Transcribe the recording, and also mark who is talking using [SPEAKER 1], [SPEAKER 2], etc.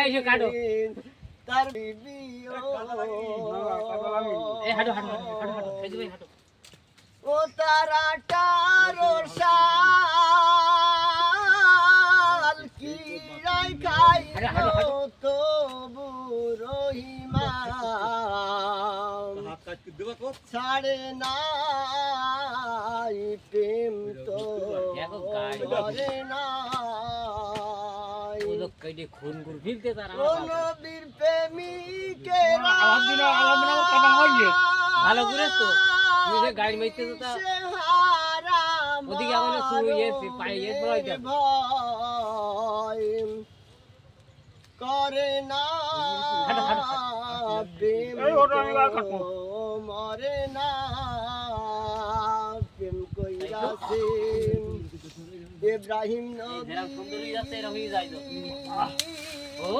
[SPEAKER 1] এই যে কাটো।
[SPEAKER 2] তার বিবি
[SPEAKER 1] এই হাঁটো হাঁটো হাঁটো হাঁটো হাঁটো এই যে হাঁটো।
[SPEAKER 2] ও তারা টারো শাল কি রাই খাই। তো রহিমা ছাড়ে নাই প্রেম তো করে
[SPEAKER 1] ও লোক কইডে খুন গুর ফিলতে তারা
[SPEAKER 2] প্রেমিকের
[SPEAKER 3] দিনা, দিনা কাটা
[SPEAKER 1] ভালো করে তো। তুমি যে গাড়ি মারতে তো তা- ওদিকে আমাদের শুরু হয়েছে, পায়ে গিয়ে পড়াই যাবে।
[SPEAKER 2] করে না মরে না প্রেম কইরাছে ইব্রাহিম
[SPEAKER 1] ও